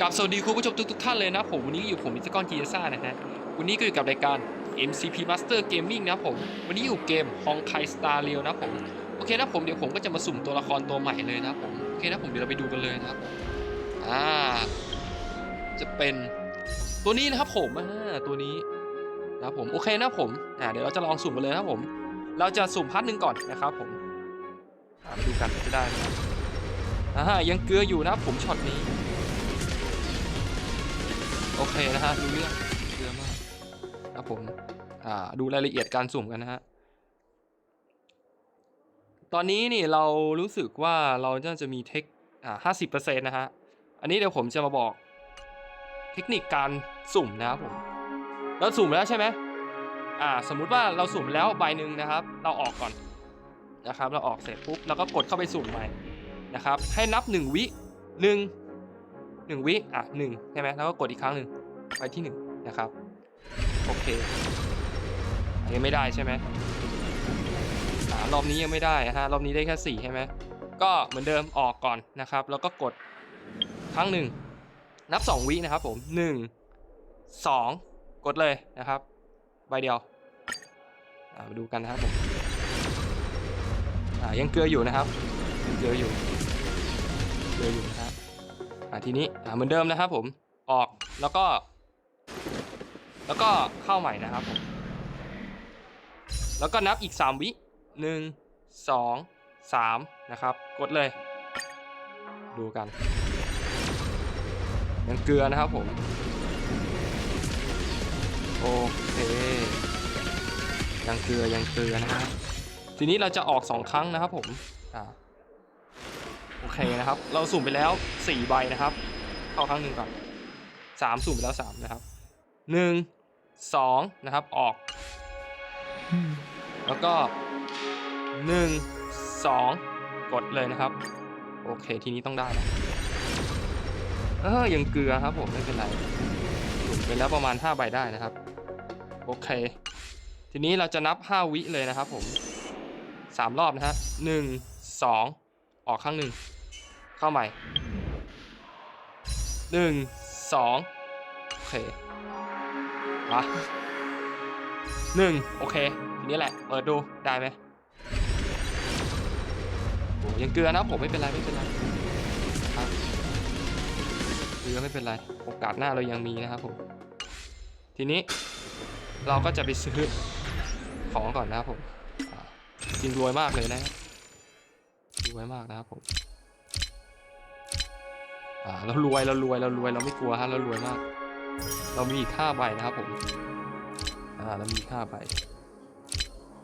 กับสวัสดีคุณผู้ชมทุกทท่านเลยนะผมวันนี้อยู่ผมมิสกอนจีเอซ่านะฮะวันนี้ก็อยู่กับรายการ MCP Master Gaming นะผมวันนี้อยู่เกม Honkai Star Rail นะผมโอเคนะผมเดี๋ยวผมก็จะมาสุ่มตัวละครตัวใหม่เลยนะผมโอเคนะผมเดี๋ยวเราไปดูกันเลยนะครับอ่าจะเป็นตัวนี้นะครับผมอ่าตัวนี้นะผมโอเคนะผมอ่าเดี๋ยวเราจะลองสุ่มกันเลยนะผม เราจะสุ่มพาร์ทหนึ่งก่อนนะครับผมมาดูกันจะได้ไหมครับอ่ายังเกลืออยู่นะผมช็อตนี้ โอเคนะฮะดูเรื่องเยอะมากครับผมอ่าดูรายละเอียดการสุ่มกันนะฮะตอนนี้นี่เรารู้สึกว่าเราน่าจะมีเทคอ่าห้าสิบเปอร์เซ็นต์นะฮะอันนี้เดี๋ยวผมจะมาบอกเทคนิคการสุ่มนะครับผมเราสุ่มแล้วใช่ไหมอ่าสมมุติว่าเราสุ่มแล้วใบหนึ่งนะครับ เราออกก่อนนะครับ เราออกเสร็จปุ๊บเราก็กดเข้าไปสุ่มใหม่นะครับ ให้นับหนึ่งวิห นึ่งหนึ่งวิอะหนึ่งใช่ไหมแล้วก็กดอีกครั้งหนึ่งไปที่หนึ่งนะครับ โอเคอันนี้ไม่ได้ใช่ไหมรอบนี้ยังไม่ได้นะฮะรอบนี้ได้แค่สี่ใช่ไหมก็เหมือนเดิมออกก่อนนะครับ แล้วก็กดครั้งหนึ่งนับสองวินะครับผมหนึ่งสองกดเลยนะครับใบเดียวอ่ามาดูกันนะครับผมอ่ายังเกลืออยู่นะครับยังเกลืออยู่เกลืออยู่นะ อ่าทีนี้อ่าเหมือนเดิมนะครับผมออกแล้วก็ แล้วก็เข้าใหม่นะครับผมแล้วก็นับอีก 3 วิหนึ่งสองสามนะครับ กดเลย ดูกันยังเกลือนะครับผมโอเคยังเกลือยังเกลือนะฮะทีนี้เราจะออก 2 ครั้งนะครับผมอ่า โอเคนะครับ เราสุ่มไปแล้ว4ใบนะครับ เข้าครั้งหนึ่งก่อนสามสุ่มไปแล้วสามนะครับหนึ่งสองนะครับออก แล้วก็หนึ่งสองกดเลยนะครับ โอเคทีนี้ต้องได้นะเออยังเกลือครับผมไม่เป็นไรสุ่มไปแล้วประมาณ5ใบได้นะครับ โอเค ทีนี้เราจะนับ5วิเลยนะครับผมสามรอบนะฮะหนึ่งสอง ออกข้างหนึ่งเข้าใหม่หนึ่งสองโอเคมาหนึ่งโอเคทีนี้แหละเปิดดูได้ไหมโอ้ยังเกลือนะผมไม่เป็นไรไม่เป็นไรครับเกลือไม่เป็นไรโอกาสหน้าเรายังมีนะครับผมทีนี้เราก็จะไปซื้อของก่อนนะครับผมจริงรวยมากเลยนะ รวยมากนะครับผมอ่าเรารวยเรารวยเรารวยเราไม่กลัวฮะเรารวยมาก เรามีอีกห้าใบนะครับผมอ่าเรามีห้าใบ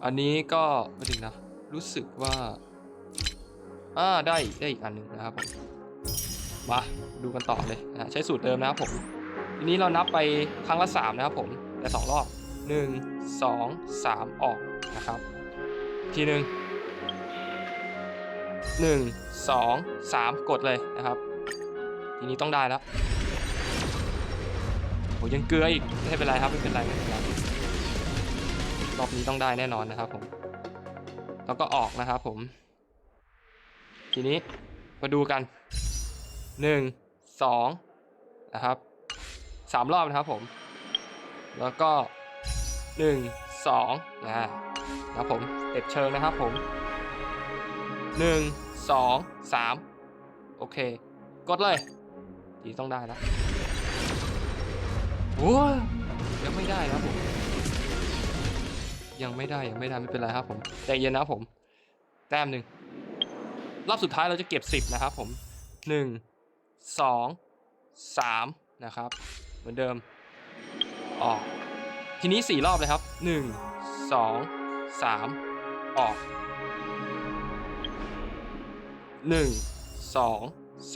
อันนี้ก็ไม่ถึงนะรู้สึกว่าอ่าได้ได้อีกอันหนึ่งนะครับผมมาดูกันต่อเลยใช้สูตรเดิมนะครับผมทีนี้เรานับไปครั้งละสามนะครับผมแต่สองรอบหนึ่งสองสามออกนะครับ ทีหนึ่ง หนึ่งสองสามกดเลยนะครับ ทีนี้ต้องได้แล้วโหยังเกลืออีกไม่เป็นไรครับไม่เป็นไรไม่เป็นไรรอบนี้ต้องได้แน่นอนนะครับผม แล้วก็ออกนะครับผม ทีนี้มาดูกันหนึ่งสองนะครับสามรอบนะครับผม แล้วก็หนึ่งสองนะครับผมเต็ดเชิงนะครับผม หนึ่งสองสามโอเค กดเลยทีต้องได้แล้วโอ้ยยังไม่ได้ครับผม ยังไม่ได้ยังไม่ได้ไม่เป็นไรครับผมใจเย็นนะครับผม แต้มหนึ่งรอบสุดท้ายเราจะเก็บสิบนะครับผมหนึ่งสองสามนะครับ เหมือนเดิม ออก ทีนี้สี่รอบเลยครับหนึ่งสองสามออก หนึ่งสอง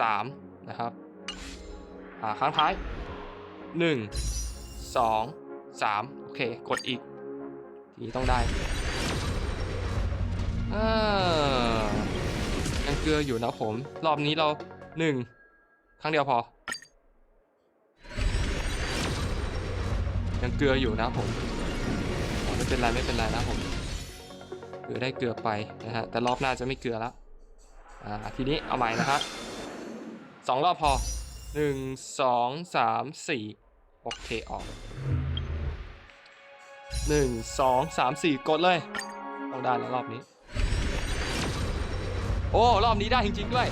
สามนะครับอ่าครั้งท้ายหนึ่งสองสามโอเค กดอีก ทีนี้ต้องได้อ่ายังเกลืออยู่นะผม รอบนี้เราหนึ่งครั้งเดียวพอ ยังเกลืออยู่นะผม ไม่เป็นไร ไม่เป็นไรนะผมเกลือได้เกลือไปนะฮะ แต่รอบหน้าจะไม่เกลือแล้ว อ่าทีนี้เอาใหม่นะครับสองรอบพอหนึ่งสองสามสี่โอเคออกหนึ่งสองสามสี่กดเลยต้องได้แล้วรอบนี้ โอ้รอบนี้ได้จริงๆด้วย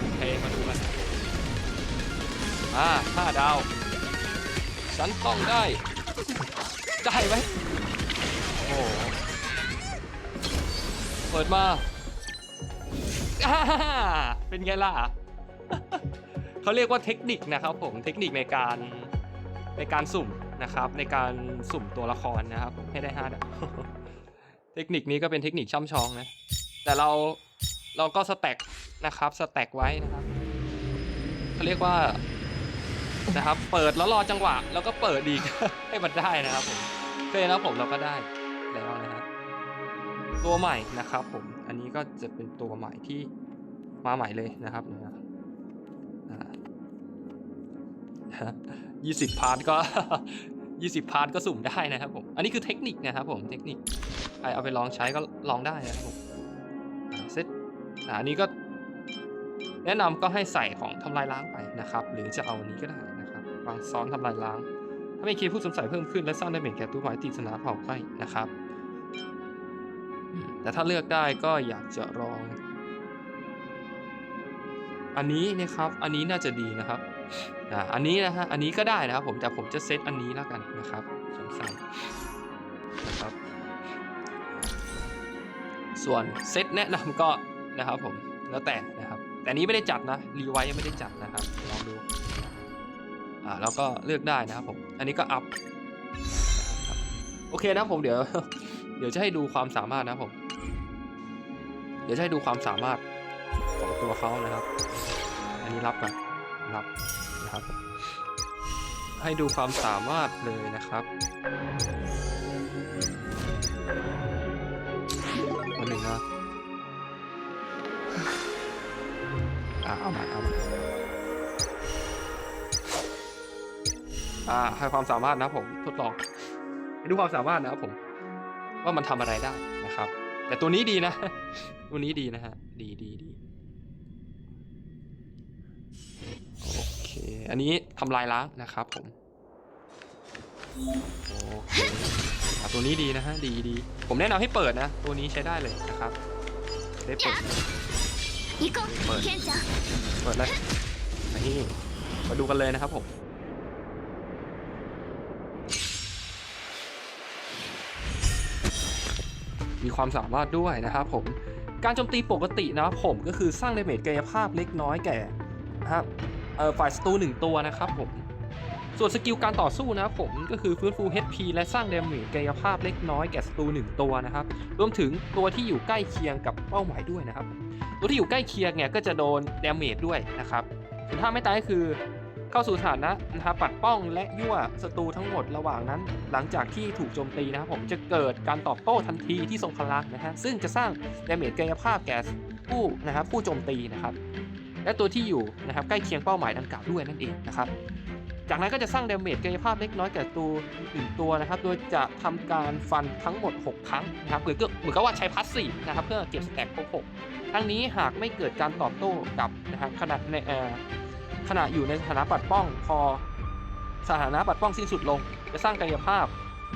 โอเคมาดูกันอ่าห้าดาวฉันต้องได้ ได้ไหมโอ้โหเปิดมา อ่าเป็นไงล่ะ เขาเรียกว่าเทคนิคนะครับผมเทคนิคในการในการสุ่มนะครับในการสุ่มตัวละครนะครับ ให้ได้ห้าดาวเทคนิคนี้ก็เป็นเทคนิคช่ำชองนะ แต่เราเราก็สแต็กนะครับสแต็กไว้นะครับเขาเรียกว่านะครับ เปิดแล้วรอจังหวะ แล้วก็เปิดอีก ให้มันได้นะครับผมเคยแล้วผมเราก็ได้แล้วนะครับตัวใหม่นะครับผม อันนี้ก็จะเป็นตัวใหม่ที่มาใหม่เลยนะครับนะครับยี่สิบพาร์ทก็ยี่สิบพาร์ทก็สุ่มได้นะครับผม อันนี้คือเทคนิคนะครับผมเทคนิคใครเอาไปลองใช้ก็ลองได้นะครับผมเซตอันนี้ก็แนะนำก็ให้ใส่ของทำลายล้างไปนะครับ หรือจะเอาอันนี้ก็ได้นะครับวางซ้อนทำลายล้าง ถ้าไม่คีย์ผู้สงสัยเพิ่มขึ้นและสร้างดาเมจแก่ตู้ไม้ติดสนามเผาใกล้นะครับ แต่ถ้าเลือกได้ก็อยากจะลอง อันนี้นะครับ อันนี้น่าจะดีนะครับอ่าอันนี้นะฮะ อันนี้ก็ได้นะครับผม แต่ผมจะเซตอันนี้แล้วกันนะครับสงสัยนะครับ ส่วนเซตแนะนำก็นะครับผม แล้วแต่นะครับ แต่อันนี้ไม่ได้จัดนะ รีไวยังไม่ได้จัดนะครับ ลองดู อ่า แล้วก็เลือกได้นะครับผม อันนี้ก็อัพ โอเคนะผมเดี๋ยว เดี๋ยวจะให้ดูความสามารถนะผม เดี๋ยวจะให้ดูความสามารถของตัวเขานะครับ อันนี้รับก่อนรับนะครับ ให้ดูความสามารถเลยนะครับอันหนึ่งนะอ่าเอาใหม่เอาใหม่อ่าให้ความสามารถนะผมทดลองให้ดูความสามารถนะครับผม ว่ามันทำอะไรได้นะครับ แต่ตัวนี้ดีนะ วันนี้ดีนะฮะ ดีดีดีโอเค อันนี้ทำลายล้างนะครับผม โอเคตัวนี้ดีนะฮะ ดีดี ผมแนะนำให้เปิดนะ ตัวนี้ใช้ได้เลยนะครับ ได้เปิด เปิด เปิดเลยนี่มาดูกันเลยนะครับผมมีความสามารถด้วยนะครับผม การโจมตีปกตินะครับผมก็คือสร้างเดเมจกายภาพเล็กน้อยแก่นะครับฝ่ายศัตรูหนึ่งตัวนะครับผมส่วนสกิลการต่อสู้นะครับผมก็คือฟื้นฟู HP และสร้างเดเมจกายภาพเล็กน้อยแก่ศัตรูหนึ่งตัวนะครับรวมถึงตัวที่อยู่ใกล้เคียงกับเป้าหมายด้วยนะครับ ตัวที่อยู่ใกล้เคียงเนี่ยก็จะโดนเดเมจด้วยนะครับส่วนถ้าไม่ตายก็คือ เข้าสู่สถานะนะครับปัดป้องและยั่วศัตรูทั้งหมดระหว่างนั้น หลังจากที่ถูกโจมตีนะครับผมจะเกิดการตอบโต้ทันทีที่ทรงพลังนะฮะซึ่งจะสร้างดาเมจกายภาพแก่ผู้นะครับผู้โจมตีนะครับ และตัวที่อยู่นะครับใกล้เคียงเป้าหมายดังกล่าวด้วยนั่นเองนะครับจากนั้นก็จะสร้างดาเมจกายภาพเล็กน้อยแก่ตัวหนึ่งตัวนะครับ โดยจะทำการฟันทั้งหมด 6 ครั้งนะครับเหมือก็เหมือนกับว่าใช้พัสซีนะครับเพื่อเก็บสแต็กครบ6ทั้งนี้หากไม่เกิดการตอบโต้กับนะครับขณะในเอ่อ ขณะอยู่ในสถานะปัดป้องพอสถานะปัดป้องสิ้นสุดลง จะสร้างกายภาพ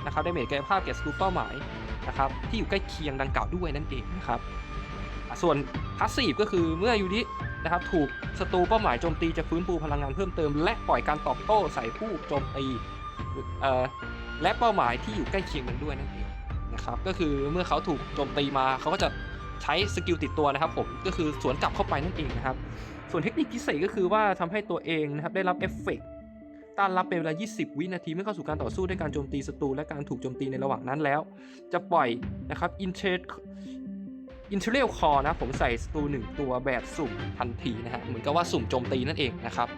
นะครับไดาเมจกายภาพแก่ศัตรูเป้าหมายนะครับที่อยู่ใกล้เคียงดังกล่าวด้วยนั่นเองนะครับส่วนพาสซีฟก็คือเมื่อยูนินะครับถูกศัตรูเป้าหมายโจมตีจะฟื้นฟูพลังงานเพิ่มเติม และปล่อยการตอบโต้ใส่ผู้โจมตีและเป้าหมายที่อยู่ใกล้เคียงกันด้วยนั่นเองนะครับก็คือเมื่อเขาถูกโจมตีมาเขาก็จะ ใช้สกิลติดตัวนะครับผมก็คือสวนกลับเข้าไปนั่นเองนะครับ ส่วนเทคนิคพิเศษก็คือว่าทำให้ตัวเองนะครับได้รับเอฟเฟกต้านรับเป็นเวลา 20 วินาทีเมื่อเข้าสู่การต่อสู้ด้วยการโจมตีศัตรูและการถูกโจมตีในระหว่างนั้นแล้ว จะปล่อยนะครับอินเทอินเทเรียลคอนะผมใส่ศัตรูหนึ่งตัวแบบสุ่มทันทีนะฮะเหมือนกับว่าสุ่มโจมตีนั่นเองนะครับ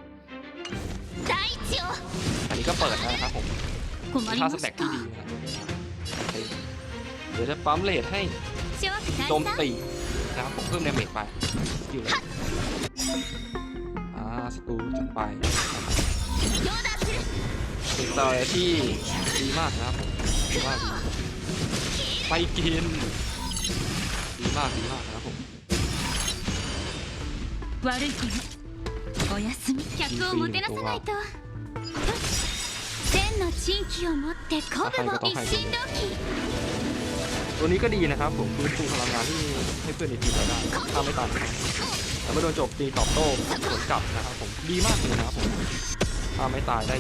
อันนี้ก็เปิดนะครับผมค่าสแต็กที่ดีนะเดี๋ยวจะปั๊มเลทให้ โจม 大さん ตีนะครับผมเพิ่มดาเมจไปสกิลเลยอ่าศัตรูจะไปนะครับ 両断する เป็นต่อยที่ดีมากนะครับผมดีมากดีมากไปกิน ดีมากดีมากนะครับผม 悪い気ね ท おやすみ客をもてなさないと千の珍奇を持って鼓舞を一心同期 ตัวนี้ก็ดีนะครับผมฟื้นฟูพลังงานที่ให้เพื่อนในทีมเราได้ถ้าไม่ตายแต่เมื่อโดนจบตีตอบโต้สวนกลับนะครับผมดีมากเลยนะครับผมถ้าไม่ตายได้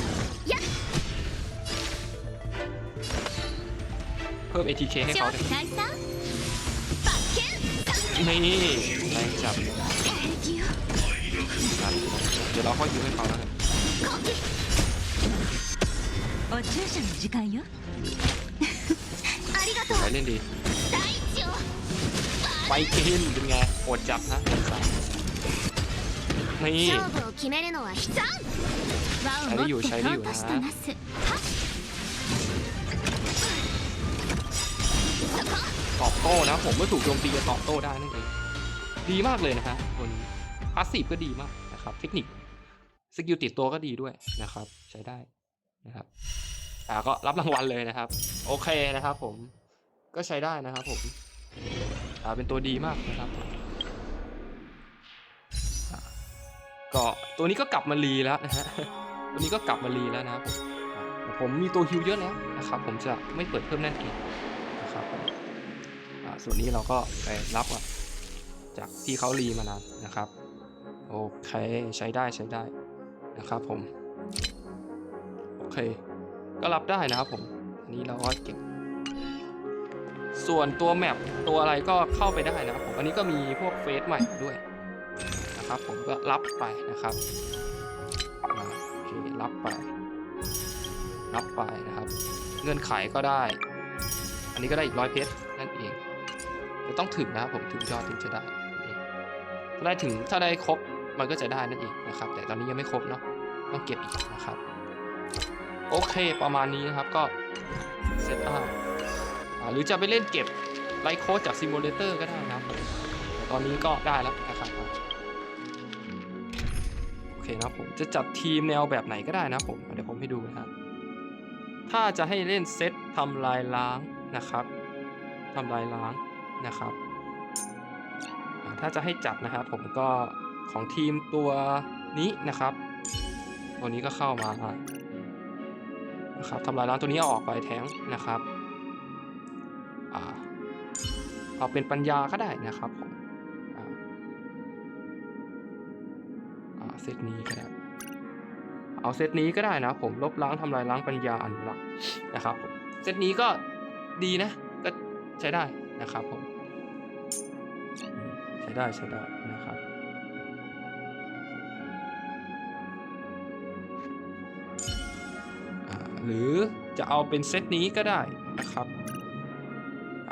เพิ่ม ATK ให้เขาไม่แรงจับเดี๋ยวเราค่อยยืมให้เขาแล้วกัน ไปเล่นดีไปกินเป็นไงโหดจับนะนี่ใช้ได้อยู่ใช้ได้อยู่นะตอบโต้นะ ผมเมื่อถูกโจมตีจะตอบโต้ได้นั่นเองดีมากเลยนะฮะคนี้พาสซีฟก็ดีมากนะครับ เทคนิคสกิลติดตัวก็ดีด้วยนะครับ ใช้ได้นะครับอ่าก็รับรางวัลเลยนะครับ โอเคนะครับผม ก็ใช้ได้นะครับผมอ่าเป็นตัวดีมากนะครับก็ตัวนี้ก็กลับมารีแล้วนะฮะตัวนี้ก็กลับมารีแล้วนะครับผมผมมีตัวฮิวเยอะแล้วนะครับ ผมจะไม่เปิดเพิ่มแน่นเองนะครับอ่าส่วนนี้เราก็ไปรับอะจากที่เขารีมานานนะครับโอเคใช้ได้ใช้ได้นะครับผมโอเค ก็รับได้นะครับผมอันนี้เราก็เก็บ ส่วนตัวแมปตัวอะไรก็เข้าไปได้นะครับผมอันนี้ก็มีพวกเฟซใหม่ด้วยนะครับผมก็รับไปนะครับโอเครับไป รับไปนะครับ เงื่อนไขก็ได้ อันนี้ก็ได้อีกร้อยเพชรนั่นเองจะต้องถึงนะครับผมถึงยอดถึงจะได้ถ้าได้ถึงถ้าได้ครบมันก็จะได้นั่นเองนะครับ แต่ตอนนี้ยังไม่ครบเนาะต้องเก็บอีกนะครับ โอเคประมาณนี้นะครับก็เซตอัพ หรือจะไปเล่นเก็บไลโค้ดจากซิมูเลเตอร์ก็ได้นะครับตอนนี้ก็ได้แล้วนะครับโอเคนะผมจะจัดทีมแนวแบบไหนก็ได้นะผมเดี๋ยวผมให้ดูนะครับถ้าจะให้เล่นเซตทำลายล้างนะครับทำลายล้างนะครับถ้าจะให้จัดนะครับผมก็ของทีมตัวนี้นะครับตัวนี้ก็เข้ามานะครับทำลายล้างตัวนี้เอาออกไปแท้งนะครับ เอาเป็นปัญญาก็ได้นะครับผมอ่าอ่าเซตนี้ก็ได้ เอาเซตนี้ก็ได้นะผมลบล้างทำลายล้างปัญญาอนุรักษ์นะครับผมเซตนี้ก็ดีนะ ก็ใช้ได้นะครับผมใช้ได้ใช้ได้นะครับหรือจะเอาเป็นเซตนี้ก็ได้นะครับ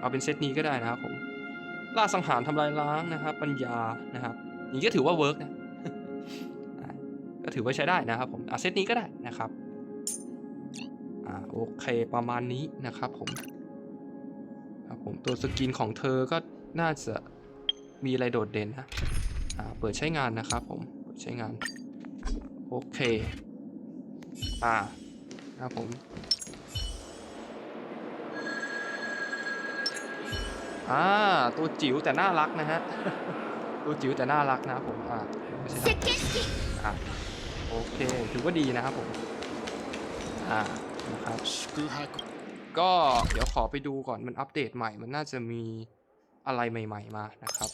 เอาเป็นเซตนี้ก็ได้นะครับผมล่าสังหารทำลายล้างนะครับ ปัญญานะครับอย่างนี้ก็ถือว่าเวิร์กนะก็ถือว่าใช้ได้นะครับผมอะเซตนี้ก็ได้นะครับอ่าโอเคประมาณนี้นะครับผมครับผมตัวสกินของเธอก็น่าจะมีอะไรโดดเด่นนะอ่าเปิดใช้งานนะครับผมเปิดใช้งานโอเคอ่าครับผม่าตัวจิ๋วแต่น่ารักนะฮะ ตัวจิ๋วแต่น่ารักนะผม อ่ามโอเค ถือว่าดีนะครับผม อ่า นะครับ ก็เดี๋ยวขอไปดูก่อน มันอัปเดตใหม่ มันน่าจะมีอะไรใหม่ ๆ มานะครับ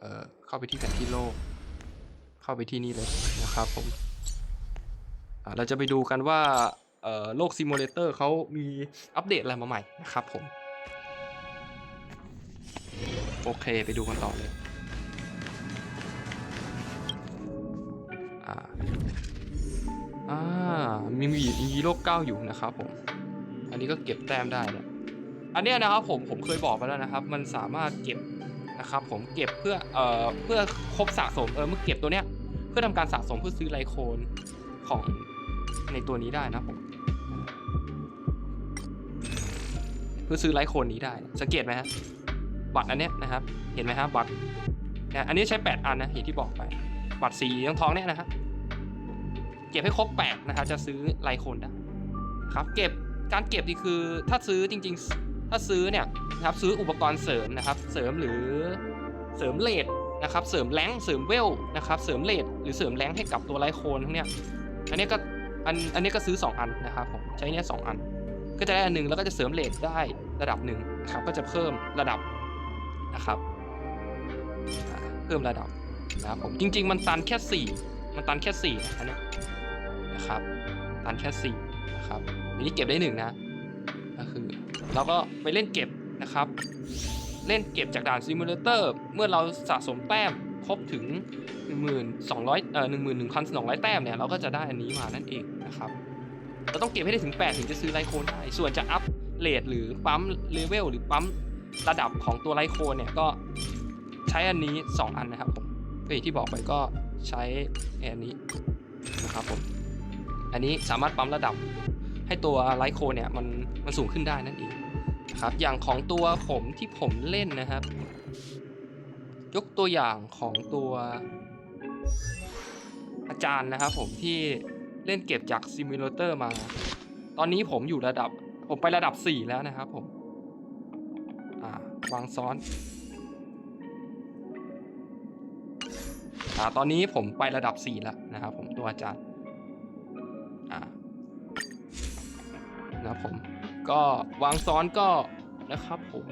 เออเข้าไปที่แผนที่โลก เข้าไปที่นี่เลยนะครับผม อ่า เราจะไปดูกันว่าเออโลกซิมูเลเตอร์เขามีอัปเดตอะไรมาใหม่นะครับผม โอเคไปดูกันต่อเลยอ่าอ่ามีมีมีโลกเก้าอยู่นะครับผม อันนี้ก็เก็บแต้มได้เนี่ยอันเนี้ยนะครับผมผมเคยบอกไปแล้วนะครับ มันสามารถเก็บนะครับผมเก็บเพื่อเอ่อเพื่อครบสะสมเออเมื่อเก็บตัวเนี้ยเพื่อทำการสะสมเพื่อซื้อไลโคนของในตัวนี้ได้นะผมเพื่อซื้อไลโคนนี้ได้สังเกตไหมฮะ บัตรอันเนี้ยนะครับ เห็นไหมครับบัตรอันนี้ใช้ 8 อันนะอย่างที่บอกไป บัตรสีทองๆเนี่ยนะครับเก็บให้ครบ8นะครับจะซื้อไลโคนได้ครับเก็บการเก็บนี่คือถ้าซื้อจริง ๆ ถ้าซื้อเนี่ยนะครับซื้ออุปกรณ์เสริมนะครับ เสริมหรือเสริมเลทนะครับ เสริมแรงเสริมเวลนะครับ เสริมเลดหรือเสริมแรงให้กับตัวไลโคนทั้งเนี้ยอันนี้ก็อันอันนี้ก็ซื้อ 2 อันนะครับผมใช้เนี้ยสองอัน ก็จะได้อันหนึงแล้วก็จะเสริมเลทได้ระดับหนึ่งนะครับก็จะเพิ่มระดับ นะครับเพิ่มระดับนะครับผมจริง ๆ มันตันแค่ 4 มันตันแค่ 4 นะอันเนี้ยนะครับ ตันแค่ 4 นะครับอันนี้เก็บได้หนึ่งนะก็คือเราก็ไปเล่นเก็บนะครับ เล่นเก็บจากด่านซิมูเลเตอร์เมื่อเราสะสมแต้มครบถึง 1200เอ่อ11,200 แต้มเนี่ยเราก็จะได้อันนี้มานั่นเองนะครับเราต้องเก็บให้ได้ถึง 8 ถึงจะซื้อไลโคนได้ส่วนจะอัพเลทหรือปั๊มเลเวลหรือปั๊ม ระดับของตัวไลโคนเนี่ยก็ใช้อันนี้ 2 อันนะครับผมก็อย่างที่บอกไปก็ใช้อันนี้นะครับผมอันนี้สามารถปั๊มระดับให้ตัวไลโคนเนี่ยมันมันสูงขึ้นได้นั่นเองนะครับอย่างของตัวผมที่ผมเล่นนะครับ ยกตัวอย่างของตัวอาจารย์นะครับผมที่เล่นเก็บจากซิมูเลเตอร์มา ตอนนี้ผมอยู่ระดับผมไประดับ 4 แล้วนะครับผม วางซ้อนอ่าตอนนี้ผมไประดับ 4 แล้วนะครับผมตัวอาจารย์อ่านะครับผมก็วางซ้อนก็นะครับผม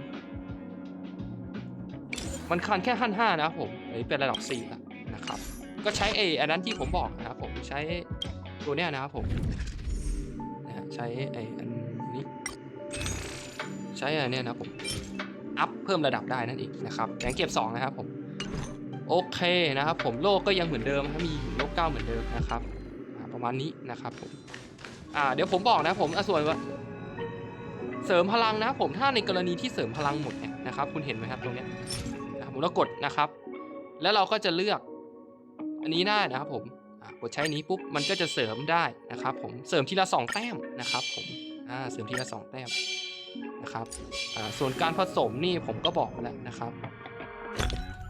มันคันแค่ขั้น5นะครับผมอันนี้เป็นระดับ4แล้วนะครับ ก็ใช้ไอ้อันนั้นที่ผมบอกนะครับผมใช้ตัวเนี้ยนะครับผมนะใช้ไอ้อันนี้ ใช้อันเนี้ยนะครับผม อัพเพิ่มระดับได้นั่นเองนะครับแรงเก็บ2นะครับผมโอเคนะครับ ผมโลกก็ยังเหมือนเดิมมีโลกเก้าเหมือนเดิมนะครับประมาณนี้นะครับผมอ่าเดี๋ยวผมบอกนะผมอะส่วนว่าเสริมพลังนะผมถ้าในกรณีที่เสริมพลังหมดเนี่ยนะครับ คุณเห็นไหมครับตรงเนี้ยนะครับผมแล้วกดนะครับ แล้วเราก็จะเลือกอันนี้ได้นะครับผมกดใช้นี้ปุ๊บมันก็จะเสริมได้นะครับ ผมเสริมทีละ2แต้มนะครับ ผมอ่าเสริมทีละ2แต้ม นะครับส่วนการผสมนี่ผมก็บอกไปแล้วนะครับ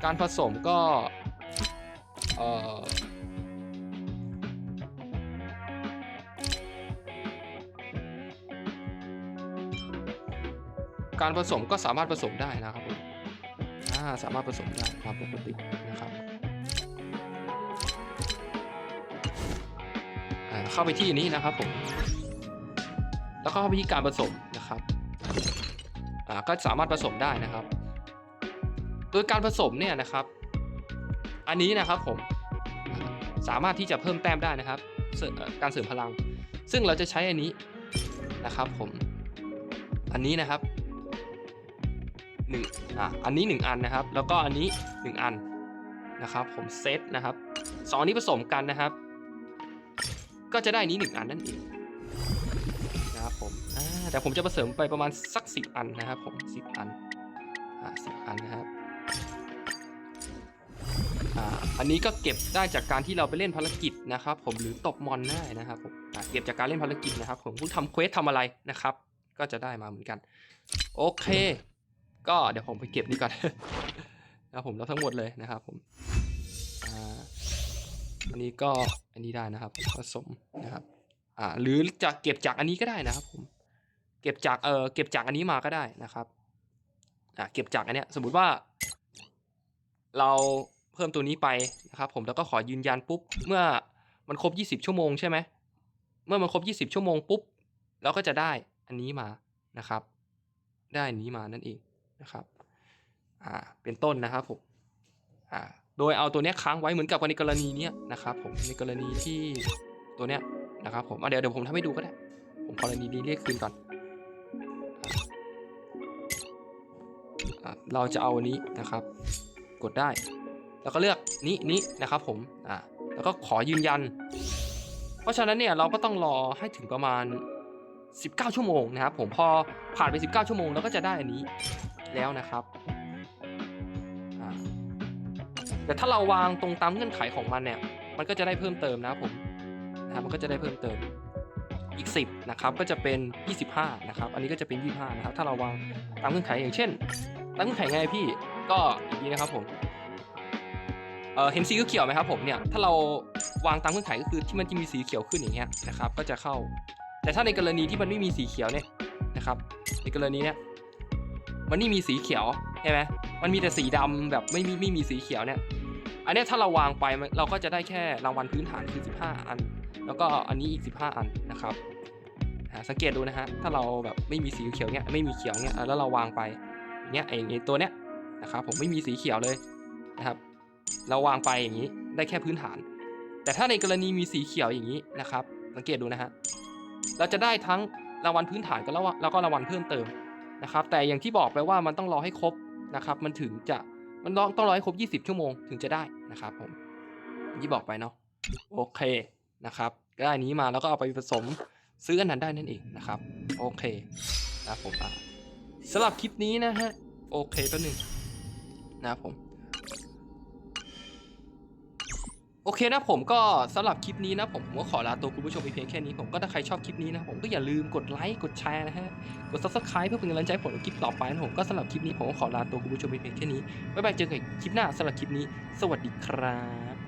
การผสมก็การผสมก็สามารถผสมได้นะครับผมสามารถผสมได้ตามปกตินะครับเข้าไปที่นี้นะครับผม แล้วก็เข้าไปที่การผสม ก็สามารถผสมได้นะครับ โดยการผสมเนี่ยนะครับ อันนี้นะครับผมสามารถที่จะเพิ่มแต้มได้นะครับ การเสริมพลัง ซึ่งเราจะใช้อันนี้นะครับผม อันนี้นะครับหนึ่งอะอันนี้หนึ่งอันนะครับ แล้วก็อันนี้หนึ่งอันนะครับ ผมเซตนะครับสองอันนี้ผสมกันนะครับ ก็จะได้อันนี้หนึ่งอันนั่นเอง แต่ผมจะผสมไปประมาณสักสิบอันนะครับผมสิบอัน อ่าสิบอันนะครับ อ่า อันนี้ก็เก็บได้จากการที่เราไปเล่นภารกิจนะครับ ผม หรือตบมอนได้นะครับผมเก็บจากการเล่นภารกิจนะครับ ผมคุณทำเควสทำอะไรนะครับ ก็จะได้มาเหมือนกัน โอเค ก็เดี๋ยวผมไปเก็บนี่ก่อนนะผมแล้วทั้งหมดเลยนะครับผม อ่า อันนี้ก็อันนี้ได้นะครับผสมนะครับ อ่า หรือจะเก็บจากอันนี้ก็ได้นะครับผม เก็บจากเออเก็บจากอันนี้มาก็ได้นะครับอ่าเก็บจากอันเนี้ยสมมุติว่า เราเพิ่มตัวนี้ไปนะครับ ผมแล้วก็ขอยืนยันปุ๊บเมื่อมันครบ 20 ชั่วโมงใช่ไหมเมื่อมันครบ 20 ชั่วโมงปุ๊บเราก็จะได้อันนี้มานะครับ ได้อันนี้มานั่นเองนะครับอ่าเป็นต้นนะครับผมอ่าโดยเอาตัวเนี้ยค้างไว้เหมือนกับในกรณีเนี้ยนะครับ ผมในกรณีที่ตัวเนี้ยนะครับผมเดี๋ยวเดี๋ยวผมทำให้ดูก็ได้ ผมกรณีนี้เรียกคืนก่อน เราจะเอาอันนี้นะครับ กดได้ แล้วก็เลือกนี้นี้นะครับผมอ่าแล้วก็ขอยืนยัน เพราะฉะนั้นเนี่ยเราก็ต้องรอให้ถึงประมาณ 19 ชั่วโมงนะครับผมพอผ่านไป 19 ชั่วโมงเราก็จะได้อันนี้แล้วนะครับแต่ถ้าเราวางตรงตามเงื่อนไขของมันเนี่ย มันก็จะได้เพิ่มเติมนะครับผมนะครับมันก็จะได้เพิ่มเติมอีก 10 นะครับ ก็จะเป็น 25 นะครับ อันนี้ก็จะเป็น 25 นะครับ ถ้าเราวางตามเงื่อนไขอย่างเช่น ตั้งเงื่อนไงพี่ก็อย่างนี้นะครับผมเออเห็นสีเขียวไหมครับผมเนี่ยถ้าเราวางตามเงื่อนไขก็คือที่มันจะมีสีเขียวขึ้นอย่างเงี้ยนะครับก็จะเข้า แต่ถ้าในกรณีที่มันไม่มีสีเขียวเนี่ยนะครับ ในกรณีเนี้ยมันไม่มีสีเขียวใช่ไหมมันมีแต่สีดำแบบไม่มีไม่มีสีเขียวเนี่ย อันนี้ถ้าเราวางไปเราก็จะได้แค่รางวัลพื้นฐานคือ 15 อัน แล้วก็อันนี้อีก 15 อันนะครับสังเกตดูนะฮะถ้าเราแบบไม่มีสีเขียวเนี้ยไม่มีเขียวเนี้ยแล้วเราวางไป เงี้ยไอ้ตัวเนี้ยนะครับผมไม่มีสีเขียวเลยนะครับ เราวางไปอย่างนี้ได้แค่พื้นฐาน แต่ถ้าในกรณีมีสีเขียวอย่างนี้นะครับ สังเกตดูนะฮะเราจะได้ทั้งรางวัลพื้นฐานกับแล้วก็รางวัลเพิ่มเติมนะครับ แต่อย่างที่บอกไปว่ามันต้องรอให้ครบนะครับ มันถึงจะมันต้องต้องรอให้ครบ 20 ชั่วโมงถึงจะได้นะครับผมที่บอกไปเนาะโอเคนะครับก็ได้อันนี้มาแล้วก็เอาไปผสมซื้ออันนั้นได้นั่นเองนะครับ โอเคนะผมอะ สำหรับคลิปนี้นะฮะ โอเคตัวหนึ่งนะครับผม โอเคนะผมก็สำหรับคลิปนี้นะผมผมก็ขอลาตัวคุณผู้ชมไปเพียงแค่นี้ผมก็ถ้าใครชอบคลิปนี้นะผมก็อย่าลืมกดไลค์กดแชร์นะฮะ กด subscribe เพื่อเป็นกำลังใจผมในคลิปต่อไปนะผมก็สำหรับคลิปนี้ผมก็ขอลาตัวคุณผู้ชมไปเพียงแค่นี้บ๊ายบายเจอกันคลิปหน้าสำหรับคลิปนี้ สวัสดีครับ